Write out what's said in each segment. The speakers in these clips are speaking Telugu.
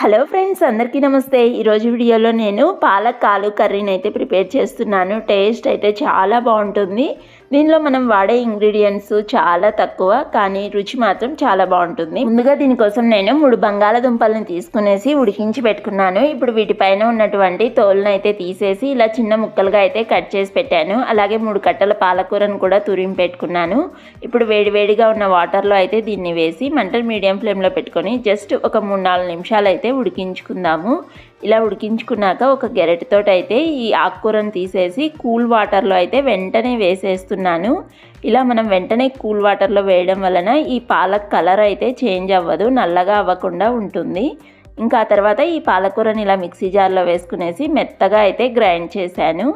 హలో ఫ్రెండ్స్ అందరికీ నమస్తే. ఈరోజు వీడియోలో నేను పాలక్ ఆలు కర్రీని అయితే ప్రిపేర్ చేస్తున్నాను. టేస్ట్ అయితే చాలా బాగుంటుంది. దీనిలో మనం వాడే ఇంగ్రీడియంట్స్ చాలా తక్కువ కానీ రుచి మాత్రం చాలా బాగుంటుంది. ముందుగా దీనికోసం నేను మూడు బంగాళదుంపలను తీసుకునేసి ఉడికించి పెట్టుకున్నాను. ఇప్పుడు వీటిపైన ఉన్నటువంటి తోలును అయితే తీసేసి ఇలా చిన్న ముక్కలుగా అయితే కట్ చేసి పెట్టాను. అలాగే మూడు కట్టల పాలకూరను కూడా తురిమి పెట్టుకున్నాను. ఇప్పుడు వేడివేడిగా ఉన్న వాటర్లో అయితే దీన్ని వేసి మంటలు మీడియం ఫ్లేమ్లో పెట్టుకొని జస్ట్ ఒక మూడు నాలుగు నిమిషాలు అయితే ఉడికించుకుందాము. ఇలా ఉడికించుకున్నాక ఒక గెరటితో అయితే ఈ ఆకుకూరను తీసేసి కూల్ వాటర్లో అయితే వెంటనే వేసేస్తున్నాను ఇలా మనం వెంటనే కూల్ వాటర్లో వేయడం వలన ఈ పాలక్ కలర్ అయితే చేంజ్ అవ్వదు నల్లగా అవ్వకుండా ఉంటుంది. ఇంకా ఆ తర్వాత ఈ పాలకూరని ఇలా మిక్సీ జార్లో వేసుకునేసి మెత్తగా అయితే గ్రైండ్ చేశాను.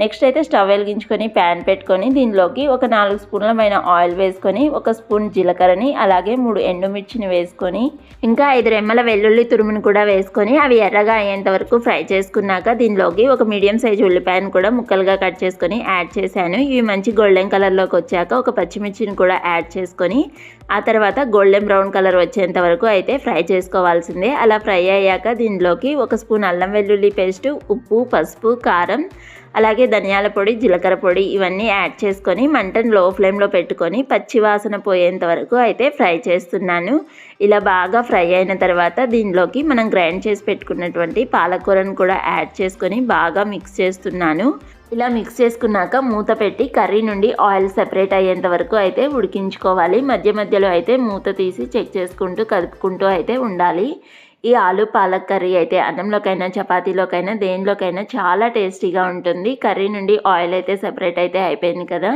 నెక్స్ట్ అయితే స్టవ్ వెలిగించుకొని ప్యాన్ పెట్టుకొని దీనిలోకి ఒక నాలుగు స్పూన్లమైన ఆయిల్ వేసుకొని ఒక స్పూన్ జీలకర్రని అలాగే మూడు ఎండుమిర్చిని వేసుకొని ఇంకా ఐదు రెమ్మల వెల్లుల్లి తురుమును కూడా వేసుకొని అవి ఎర్రగా అయ్యేంత వరకు ఫ్రై చేసుకున్నాక దీనిలోకి ఒక మీడియం సైజు ఉల్లిపాయను కూడా ముక్కలుగా కట్ చేసుకొని యాడ్ చేశాను. ఇవి మంచి గోల్డెన్ కలర్లోకి వచ్చాక ఒక పచ్చిమిర్చిని కూడా యాడ్ చేసుకొని ఆ తర్వాత గోల్డెన్ బ్రౌన్ కలర్ వచ్చేంత వరకు అయితే ఫ్రై చేసుకోవాల్సిందే. అలా ఫ్రై అయ్యాక దీనిలోకి ఒక స్పూన్ అల్లం వెల్లుల్లి పేస్ట్ ఉప్పు పసుపు కారం అలాగే ధనియాల పొడి జీలకర్ర పొడి ఇవన్నీ యాడ్ చేసుకొని మంటను లో ఫ్లేమ్లో పెట్టుకొని పచ్చివాసన పోయేంత వరకు అయితే ఫ్రై చేస్తున్నాను. ఇలా బాగా ఫ్రై అయిన తర్వాత దీనిలోకి మనం గ్రైండ్ చేసి పెట్టుకున్నటువంటి పాలకూరను కూడా యాడ్ చేసుకొని బాగా మిక్స్ చేస్తున్నాను. ఇలా మిక్స్ చేసుకున్నాక మూత పెట్టి కర్రీ నుండి ఆయిల్ సెపరేట్ అయ్యేంత వరకు అయితే ఉడికించుకోవాలి. మధ్య మధ్యలో అయితే మూత తీసి చెక్ చేసుకుంటూ కలుపుకుంటూ అయితే ఉండాలి. ఈ ఆలు పాలక్ కర్రీ అయితే అన్నంలోకైనా చపాతీలోకైనా దేనిలోకైనా చాలా టేస్టీగా ఉంటుంది. కర్రీ నుండి ఆయిల్ అయితే సెపరేట్ అయితే అయిపోయింది కదా.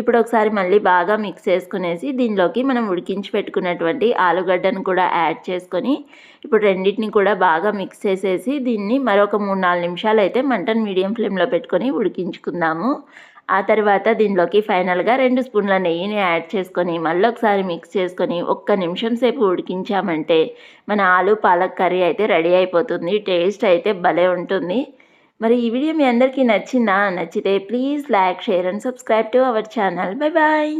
ఇప్పుడు ఒకసారి మళ్ళీ బాగా మిక్స్ చేసుకునేసి దీనిలోకి మనం ఉడికించి పెట్టుకున్నటువంటి ఆలుగడ్డను కూడా యాడ్ చేసుకొని ఇప్పుడు రెండింటిని కూడా బాగా మిక్స్ చేసేసి దీన్ని మరొక మూడు నాలుగు నిమిషాలు అయితే మంటను మీడియం ఫ్లేమ్లో పెట్టుకొని ఉడికించుకుందాము. ఆ తర్వాత దీనిలోకి ఫైనల్గా రెండు స్పూన్ల నెయ్యిని యాడ్ చేసుకొని మళ్ళీ ఒకసారి మిక్స్ చేసుకొని ఒక్క నిమిషం సేపు ఉడికించామంటే మన ఆలు పాలక్ కర్రీ అయితే రెడీ అయిపోతుంది. టేస్ట్ అయితే భలే ఉంటుంది. మరి ఈ వీడియో మీ అందరికీ నచ్చిందా? నచ్చితే please like share and subscribe to our channel. Bye bye!